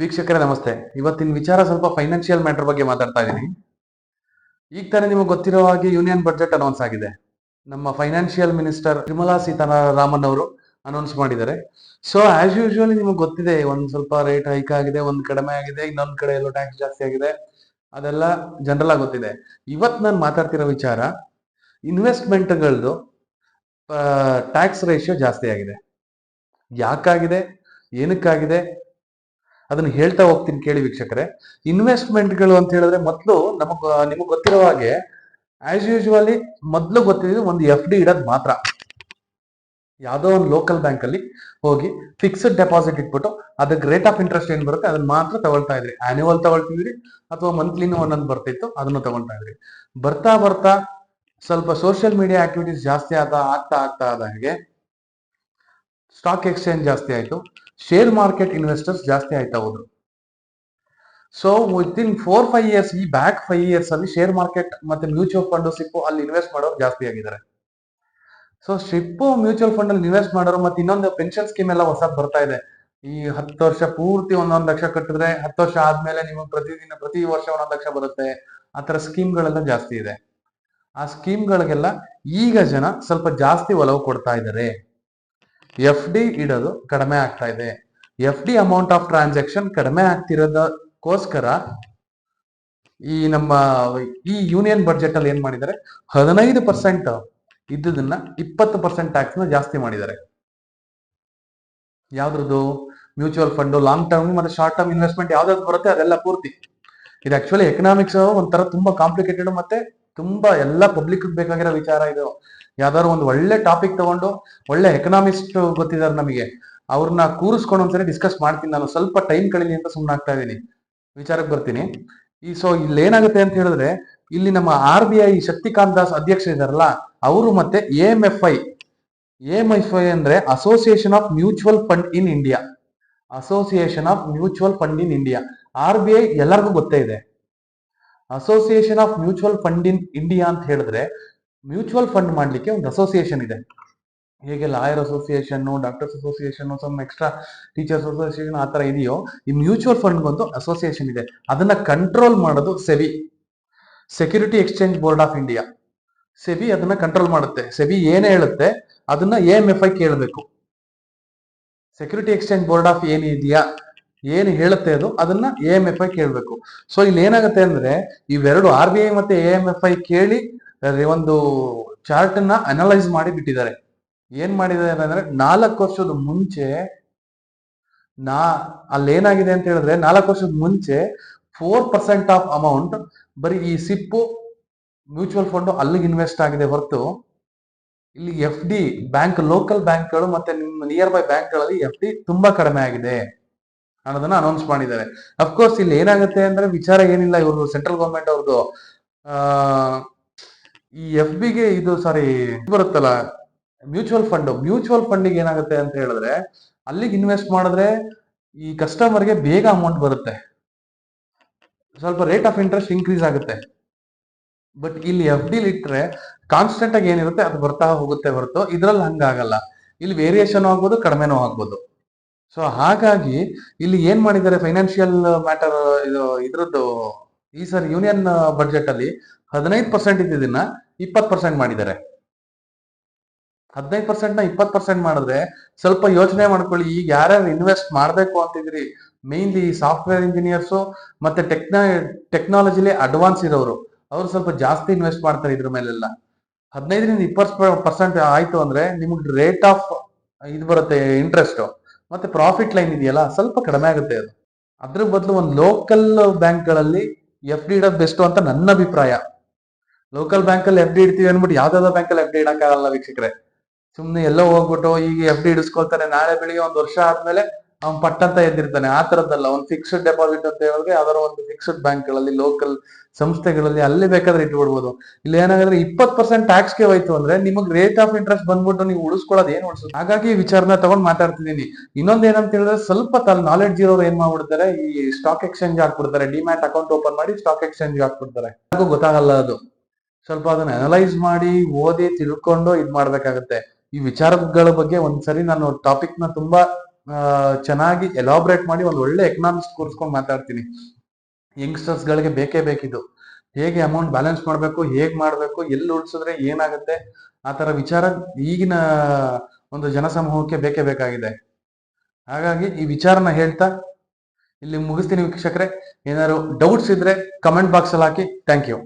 ವೀಕ್ಷಕರೇ, ನಮಸ್ತೆ. ಇವತ್ತಿನ ವಿಚಾರ ಸ್ವಲ್ಪ ಫೈನಾನ್ಷಿಯಲ್ ಮ್ಯಾಟರ್ ಬಗ್ಗೆ ಮಾತಾಡ್ತಾ ಇದ್ದೀನಿ ಈಗ ತಾನೇ ನಿಮಗೆ ಗೊತ್ತಿರೋ ಹಾಗೆ ಯೂನಿಯನ್ ಬಜೆಟ್ ಅನೌನ್ಸ್ ಆಗಿದೆ. ನಮ್ಮ ಫೈನಾನ್ಷಿಯಲ್ ಮಿನಿಸ್ಟರ್ ನಿರ್ಮಲಾ ಸೀತಾರಾಮನ್ ಅವರು ಅನೌನ್ಸ್ ಮಾಡಿದ್ದಾರೆ. ಸೊ ಆಸ್ ಯೂಶುವಲಿ ನಿಮಗೆ ಗೊತ್ತಿದೆ, ಒಂದು ಸ್ವಲ್ಪ ರೇಟ್ ಹೈಕ್ ಆಗಿದೆ, ಒಂದು ಕಡಿಮೆ ಆಗಿದೆ, ಇನ್ನೊಂದು ಕಡೆ ಎಲ್ಲೋ ಟ್ಯಾಕ್ಸ್ ಜಾಸ್ತಿ ಆಗಿದೆ, ಅದೆಲ್ಲ ಜನರಲ್ ಆಗಿ ಗೊತ್ತಿದೆ. ಇವತ್ ನಾನು ಮಾತಾಡ್ತಿರೋ ವಿಚಾರ ಇನ್ವೆಸ್ಟ್ಮೆಂಟ್ಗಳದ್ದು ಟ್ಯಾಕ್ಸ್ ರೇಷಿಯೋ ಜಾಸ್ತಿ ಆಗಿದೆ. ಯಾಕಾಗಿದೆ? ಏನಕ್ಕಾಗಿದೆ? ಅದನ್ನ ಹೇಳ್ತಾ ಹೋಗ್ತೀನಿ ಕೇಳಿ ವೀಕ್ಷಕರೇ. ಇನ್ವೆಸ್ಟ್ಮೆಂಟ್ಗಳು ಅಂತ ಹೇಳಿದ್ರೆ ಮೊದಲು ನಮಗ್, ನಿಮಗೆ ಗೊತ್ತಿರೋ ಹಾಗೆ ಆಸ್ ಯೂಶುವಲಿ ಮೊದಲು ಗೊತ್ತಿದ್ದು ಒಂದು ಎಫ್ ಡಿ ಇಡೋದು ಮಾತ್ರ. ಯಾವುದೋ ಒಂದು ಲೋಕಲ್ ಬ್ಯಾಂಕ್ ಅಲ್ಲಿ ಹೋಗಿ ಫಿಕ್ಸ್ಡ್ ಡೆಪಾಸಿಟ್ ಇಟ್ಬಿಟ್ಟು ಅದಕ್ಕೆ ರೇಟ್ ಆಫ್ ಇಂಟ್ರೆಸ್ಟ್ ಏನ್ ಬರುತ್ತೆ ಅದನ್ನ ಮಾತ್ರ ತಗೊಳ್ತಾ ಇದ್ರಿ. ಆನ್ಯುವಲ್ ತಗೊಳ್ತಿದ್ರಿ ಅಥವಾ ಮಂತ್ಲಿನೂ ಒಂದೊಂದು ಬರ್ತಿತ್ತು ಅದನ್ನು ತಗೊಳ್ತಾ ಇದ್ರಿ. ಬರ್ತಾ ಬರ್ತಾ ಸ್ವಲ್ಪ ಸೋಷಿಯಲ್ ಮೀಡಿಯಾ ಆಕ್ಟಿವಿಟೀಸ್ ಜಾಸ್ತಿ ಆದ, ಆಗ್ತಾ ಆಗ್ತಾ ಆದ ಹಾಗೆ ಸ್ಟಾಕ್ ಎಕ್ಸ್ಚೇಂಜ್ ಜಾಸ್ತಿ ಆಯ್ತು. ಶೇರ್ ಮಾರ್ಕೆಟ್ ಇನ್ವೆಸ್ಟರ್ಸ್ ಜಾಸ್ತಿ ಆಯ್ತಾ ಹೋದ್ರು. So with in four five years ಈ ಬ್ಯಾಕ್ ಫೈವ್ ಇಯರ್ಸ್ ಅಲ್ಲಿ ಶೇರ್ ಮಾರ್ಕೆಟ್ ಮತ್ತೆ ಮ್ಯೂಚುವಲ್ ಫಂಡ್ ಸಿಪ್ಪು ಅಲ್ಲಿ ಇನ್ವೆಸ್ಟ್ ಮಾಡೋರು ಜಾಸ್ತಿ ಆಗಿದ್ದಾರೆ. ಸೊ ಶಿಪ್ಪು ಮ್ಯೂಚುವಲ್ ಫಂಡ್ ಅಲ್ಲಿ ಇನ್ವೆಸ್ಟ್ ಮಾಡೋರು ಮತ್ತೆ ಇನ್ನೊಂದು ಪೆನ್ಷನ್ ಸ್ಕೀಮ್ ಎಲ್ಲ ಹೊಸ ಬರ್ತಾ ಇದೆ. ಈ ಹತ್ತು ವರ್ಷ ಪೂರ್ತಿ ಒಂದೊಂದು ಲಕ್ಷ ಕಟ್ಟಿದ್ರೆ ಹತ್ತು ವರ್ಷ ಆದ್ಮೇಲೆ ನಿಮಗೆ ಪ್ರತಿದಿನ, ಪ್ರತಿ ವರ್ಷ ಒಂದೊಂದು ಲಕ್ಷ ಬರುತ್ತೆ. ಆ ತರ ಸ್ಕೀಮ್ಗಳೆಲ್ಲ ಜಾಸ್ತಿ ಇದೆ. ಆ ಸ್ಕೀಮ್ಗಳಿಗೆಲ್ಲ ಈಗ ಜನ ಸ್ವಲ್ಪ ಜಾಸ್ತಿ ಒಲವು ಕೊಡ್ತಾ ಇದ್ದಾರೆ. ಎಫ್ ಡಿ ಇಡೋದು ಕಡಿಮೆ ಆಗ್ತಾ ಇದೆ. F D amount of transaction ಕಡಿಮೆ ಆಗ್ತಿರೋದಕ್ಕೋಸ್ಕರ ಈ ನಮ್ಮ ಈ ಯೂನಿಯನ್ ಬಜೆಟ್ ಅಲ್ಲಿ ಏನ್ ಮಾಡಿದ್ದಾರೆ? ಹದಿನೈದು ಪರ್ಸೆಂಟ್ ಇದ್ದದನ್ನ ಇಪ್ಪತ್ತು ಪರ್ಸೆಂಟ್ ಟ್ಯಾಕ್ಸ್ನ ಜಾಸ್ತಿ ಮಾಡಿದ್ದಾರೆ. ಯಾವ್ದ್ರದ್ದು? ಮ್ಯೂಚುವಲ್ ಫಂಡ್ ಲಾಂಗ್ ಟರ್ಮ್ ಮತ್ತೆ ಶಾರ್ಟ್ ಟರ್ಮ್ ಇನ್ವೆಸ್ಟ್ಮೆಂಟ್ ಯಾವ್ದಾದ್ರು ಬರುತ್ತೆ, ಅದೆಲ್ಲ ಪೂರ್ತಿ. ಇದು ಆಕ್ಚುಲಿ ಎಕನಾಮಿಕ್ಸ್ ಒಂಥರ ತುಂಬಾ ಕಾಂಪ್ಲಿಕೇಟೆಡ್ ಮತ್ತೆ ತುಂಬಾ ಎಲ್ಲ ಪಬ್ಲಿಕ್ ಬೇಕಾಗಿರೋ ವಿಚಾರ ಇದು. ಯಾವ್ದಾದ್ರು ಒಂದು ಒಳ್ಳೆ ಟಾಪಿಕ್ ತಗೊಂಡು ಒಳ್ಳೆ ಎಕನಾಮಿಸ್ಟ್ ಗೊತ್ತಿದ್ದಾರೆ ನಮಗೆ. ಅವ್ರನ್ನ ಕೂರಿಸ್ಕೊಂಡು ಒಂದ್ಸರಿ ಡಿಸ್ಕಸ್ ಮಾಡ್ತೀನಿ ನಾನು. ಸ್ವಲ್ಪ ಟೈಮ್ ಕಳೀಲಿ ಅಂತ ಸುಮ್ಮನೆ ಆಗ್ತಾ ಇದ್ದೀನಿ. ವಿಚಾರಕ್ಕೆ ಬರ್ತೀನಿ. ಈ ಸೊ ಇಲ್ಲಿ ಏನಾಗುತ್ತೆ ಅಂತ ಹೇಳಿದ್ರೆ, ಇಲ್ಲಿ ನಮ್ಮ R B I Shaktikanta Das ಅಧ್ಯಕ್ಷ ಇದಾರಲ್ಲ, ಅವರು ಮತ್ತೆ A F I M F I ಅಂದ್ರೆ association of mutual fund in India association of mutual fund in India R B I ಎಲ್ಲರಿಗೂ ಗೊತ್ತೇ ಇದೆ. Association of mutual fund in India ಅಂತ ಹೇಳಿದ್ರೆ ಮ್ಯೂಚುವಲ್ ಫಂಡ್ ಮಾಡಲಿಕ್ಕೆ ಒಂದು ಅಸೋಸಿಯೇಷನ್ ಇದೆ. ಹೇಗೆ lawyer association, doctors association some extra teachers association ಆ ತರ ಇದೆಯೋ ಈ ಮ್ಯೂಚುವಲ್ ಫಂಡ್ ಒಂದು ಅಸೋಸಿಯೇಷನ್ ಇದೆ. ಅದನ್ನ ಕಂಟ್ರೋಲ್ ಮಾಡೋದು SEBI security exchange board of India SEBI ಅದನ್ನ ಕಂಟ್ರೋಲ್ ಮಾಡುತ್ತೆ. ಸೆಬಿ ಏನೇ ಹೇಳುತ್ತೆ? ಅದನ್ನ ಎ ಎಂ ಎಫ್ ಐ ಕೇಳಬೇಕು. ಸೆಕ್ಯೂರಿಟಿ ಎಕ್ಸ್ಚೇಂಜ್ ಬೋರ್ಡ್ ಆಫ್ ಏನಿದೆಯಾ ಏನು ಹೇಳುತ್ತೆ ಅದು? ಅದನ್ನ ಎ ಎಂ ಎಫ್ ಐ ಕೇಳಬೇಕು. ಸೊ ಇಲ್ಲಿ ಏನಾಗುತ್ತೆ ಅಂದ್ರೆ ಇವೆರಡು ಆರ್ ಬಿ ಐ ಮತ್ತೆ ಎ ಎಂ ಎಫ್ ಐ ಕೇಳಿ ಒಂದು ಚಾರ್ಟ್ ಅನ್ನ ಅನಲೈಸ್ ಮಾಡಿ ಬಿಟ್ಟಿದ್ದಾರೆ. ಏನ್ ಮಾಡಿದ್ದಾರೆ ಅಂದ್ರೆ ನಾಲ್ಕು ವರ್ಷದ ಮುಂಚೆ ನಾ, ಅಲ್ಲಿ ಏನಾಗಿದೆ ಅಂತ ಹೇಳಿದ್ರೆ ನಾಲ್ಕು ವರ್ಷದ ಮುಂಚೆ ಫೋರ್ ಪರ್ಸೆಂಟ್ ಆಫ್ ಅಮೌಂಟ್ ಬರೀ ಈ ಸಿಪ್ಪು ಮ್ಯೂಚುವಲ್ ಫಂಡ್ ಅಲ್ಲಿಗೆ ಇನ್ವೆಸ್ಟ್ ಆಗಿದೆ ಹೊರತು ಇಲ್ಲಿ ಎಫ್ ಡಿ ಬ್ಯಾಂಕ್ ಲೋಕಲ್ ಬ್ಯಾಂಕ್ಗಳು ಮತ್ತೆ ನಿಮ್ಮ ನಿಯರ್ ಬೈ ಬ್ಯಾಂಕ್ಗಳಲ್ಲಿ ಎಫ್ ಡಿ ತುಂಬಾ ಕಡಿಮೆ ಆಗಿದೆ ಅನ್ನೋದನ್ನ ಅನೌನ್ಸ್ ಮಾಡಿದ್ದಾರೆ. ಅಫ್ಕೋರ್ಸ್ ಇಲ್ಲಿ ಏನಾಗುತ್ತೆ ಅಂದ್ರೆ ವಿಚಾರ ಏನಿಲ್ಲ ಇವರು ಸೆಂಟ್ರಲ್ ಗವರ್ಮೆಂಟ್ ಅವ್ರದ್ದು. ಈ ಎಫ್ ಬಿಗೆ ಇದು ಸಾರಿ ಬರುತ್ತಲ್ಲ ಮ್ಯೂಚುವಲ್ ಫಂಡ್ ಮ್ಯೂಚುವಲ್ ಫಂಡಿಗೆ ಏನಾಗುತ್ತೆ ಅಂತ ಹೇಳಿದ್ರೆ, ಅಲ್ಲಿಗೆ ಇನ್ವೆಸ್ಟ್ ಮಾಡಿದ್ರೆ ಈ ಕಸ್ಟಮರ್ಗೆ ಬೇಗ ಅಮೌಂಟ್ ಬರುತ್ತೆ. ಸ್ವಲ್ಪ ರೇಟ್ ಆಫ್ ಇಂಟ್ರೆಸ್ಟ್ ಇನ್ಕ್ರೀಸ್ ಆಗುತ್ತೆ. ಬಟ್ ಇಲ್ಲಿ ಎಫ್ ಡಿ ಇಟ್ರೆ ಕಾನ್ಸ್ಟೆಂಟ್ ಆಗಿ ಏನಿರುತ್ತೆ, ಅದು ಬರ್ತಾ ಹೋಗುತ್ತೆ ಹೊರತು, ಇದ್ರಲ್ಲಿ ಹಂಗಾಗಲ್ಲ. ಇಲ್ಲಿ ವೇರಿಯೇಷನ್ ಆಗ್ಬೋದು, ಕಡಿಮೆನೂ ಆಗ್ಬೋದು. ಸೊ ಹಾಗಾಗಿ ಇಲ್ಲಿ ಏನ್ ಮಾಡಿದ್ದಾರೆ ಫೈನಾನ್ಷಿಯಲ್ ಮ್ಯಾಟರ್ ಇದು ಇದ್ರದ್ದು, ಈ ಸರ್ ಯೂನಿಯನ್ ಬಜೆಟ್ ಅಲ್ಲಿ ಹದಿನೈದು ಪರ್ಸೆಂಟ್ ಇದ್ದಿದ್ದನ್ನ ಇಪ್ಪತ್ತು ಪರ್ಸೆಂಟ್ ಮಾಡಿದ್ದಾರೆ. ಹದಿನೈದು ಪರ್ಸೆಂಟ್ನ ಇಪ್ಪತ್ತು ಪರ್ಸೆಂಟ್ ಮಾಡಿದ್ರೆ ಸ್ವಲ್ಪ ಯೋಚನೆ ಮಾಡ್ಕೊಳ್ಳಿ, ಈಗ ಯಾರ್ಯಾರು ಇನ್ವೆಸ್ಟ್ ಮಾಡ್ಬೇಕು ಅಂತಿದ್ರಿ ಮೇನ್ಲಿ ಸಾಫ್ಟ್ವೇರ್ ಇಂಜಿನಿಯರ್ಸ್ ಮತ್ತೆ ಟೆಕ್ನ ಟೆಕ್ನಾಲಜಿಲಿ ಅಡ್ವಾನ್ಸ್ ಇರೋರು ಅವ್ರು ಸ್ವಲ್ಪ ಜಾಸ್ತಿ ಇನ್ವೆಸ್ಟ್ ಮಾಡ್ತಾರೆ ಇದ್ರ ಮೇಲೆಲ್ಲ. ಹದಿನೈದರಿಂದ ಇಪ್ಪತ್ತು ಪರ್ಸೆಂಟ್ ಆಯ್ತು ಅಂದ್ರೆ ನಿಮ್ಗೆ ರೇಟ್ ಆಫ್ ಇದು ಬರುತ್ತೆ ಇಂಟ್ರೆಸ್ಟ್ ಮತ್ತೆ ಪ್ರಾಫಿಟ್ ಲೈನ್ ಇದೆಯಲ್ಲ, ಸ್ವಲ್ಪ ಕಡಿಮೆ ಆಗುತ್ತೆ ಅದು. ಅದ್ರ ಬದಲು ಒಂದು ಲೋಕಲ್ ಬ್ಯಾಂಕ್ಗಳಲ್ಲಿ ಎಫ್ ಡಿ ಇಡೋದು ಬೆಸ್ಟ್ ಅಂತ ನನ್ನ ಅಭಿಪ್ರಾಯ. ಲೋಕಲ್ ಬ್ಯಾಂಕಲ್ಲಿ ಎಫ್ ಡಿ ಇಡ್ತೀವಿ ಅಂದ್ಬಿಟ್ಟು ಯಾವ್ದಾವ್ದೋ ಬ್ಯಾಂಕಲ್ಲಿ ಎಫ್ ಡಿ ಇಡಕ್ಕಾಗಲ್ಲ ವೀಕ್ಷಕರೇ. ಸುಮ್ನೆ ಎಲ್ಲೋ ಹೋಗ್ಬಿಟ್ಟು ಈಗ ಎಫ್ ಡಿ ಇಡಿಸ್ಕೊಳ್ತಾನೆ, ನಾಳೆ ಬೆಳಿಗ್ಗೆ ಒಂದ್ ವರ್ಷ ಆದ್ಮೇಲೆ ಅವ್ನ್ ಪಟ್ಟಂತ ಎದ್ದಿರ್ತಾನೆ. ಆ ತರದ್ದಲ್ಲ ಒಂದು ಫಿಕ್ಸ್ಡ್ ಡೆಪಾಸಿಟ್ ಅಂತ ಹೇಳಿದ್ರೆ ಯಾವ್ದಾರ ಒಂದು ಫಿಕ್ಸ್ಡ್ ಬ್ಯಾಂಕ್ಗಳಲ್ಲಿ ಲೋಕಲ್ ಸಂಸ್ಥೆಗಳಲ್ಲಿ ಅಲ್ಲಿ ಬೇಕಾದ್ರೆ ಇಟ್ಬಿಡ್ಬೋದು. ಇಲ್ಲಿ ಏನಾಗಿದ್ರೆ ಇಪ್ಪತ್ ಪರ್ಸೆಂಟ್ ಟ್ಯಾಕ್ಸ್ಗೆ ಹೋಯ್ತು ಅಂದ್ರೆ ನಿಮಗೆ ರೇಟ್ ಆಫ್ ಇಂಟ್ರೆಸ್ಟ್ ಬಂದ್ಬಿಟ್ಟು ನೀವು ಉಳಿಸ್ಕೊಳ್ಳೋದು ಏನ್ ಉಳಿಸೋದು? ಹಾಗಾಗಿ ವಿಚಾರನ ತಗೊಂಡ್ ಮಾತಾಡ್ತಿದ್ದೀನಿ. ಇನ್ನೊಂದ್ ಏನಂತ ಹೇಳಿದ್ರೆ ಸ್ವಲ್ಪ ತಲ್ ನಾಲೆಡ್ಜ್ ಇರೋರು ಏನ್ ಮಾಡ್ಬಿಡ್ತಾರೆ, ಈ ಸ್ಟಾಕ್ ಎಕ್ಸ್ಚೇಂಜ್ ಹಾಕ್ಬಿಡ್ತಾರೆ. ಡಿಮ್ಯಾಟ್ ಅಕೌಂಟ್ ಓಪನ್ ಮಾಡಿ ಸ್ಟಾಕ್ ಎಕ್ಸ್ಚೇಂಜ್ ಹಾಕ್ಬಿಡ್ತಾರೆ. ಗೊತ್ತಾಗಲ್ಲ ಅದು. ಸ್ವಲ್ಪ ಅದನ್ನ ಅನಲೈಸ್ ಮಾಡಿ, ಓದಿ, ತಿಳ್ಕೊಂಡು ಇದ್ ಮಾಡ್ಬೇಕಾಗತ್ತೆ. ಈ ವಿಚಾರಗಳ ಬಗ್ಗೆ ಒಂದ್ಸರಿ ನಾನು ಟಾಪಿಕ್ನ ತುಂಬಾ ಚೆನ್ನಾಗಿ ಎಲಾಬ್ರೇಟ್ ಮಾಡಿ ಒಂದು ಒಳ್ಳೆ ಎಕನಾಮಿಕ್ಸ್ ಕೂರಿಸ್ಕೊಂಡು ಮಾತಾಡ್ತೀನಿ. ಯಂಗ್ಸ್ಟರ್ಸ್ ಗಳಿಗೆ ಬೇಕೇ ಬೇಕಿದ್ದು. ಹೇಗೆ ಅಮೌಂಟ್ ಬ್ಯಾಲೆನ್ಸ್ ಮಾಡಬೇಕು, ಹೇಗ್ ಮಾಡಬೇಕು ಎಲ್ಲಿ ಉಳಿಸಿದ್ರೆ ಏನಾಗುತ್ತೆ, ಆ ತರ ವಿಚಾರ ಈಗಿನ ಒಂದು ಜನಸಮೂಹಕ್ಕೆ ಬೇಕೇ ಬೇಕಾಗಿದೆ. ಹಾಗಾಗಿ ಈ ವಿಚಾರನ ಹೇಳ್ತಾ, ಇಲ್ಲಿ ಮುಗಿಸ್ತೀನಿ ವೀಕ್ಷಕರೇ. ಏನಾದ್ರು ಡೌಟ್ಸ್ ಇದ್ರೆ ಕಮೆಂಟ್ ಬಾಕ್ಸ್ ಅಲ್ಲಿ ಹಾಕಿ. Thank you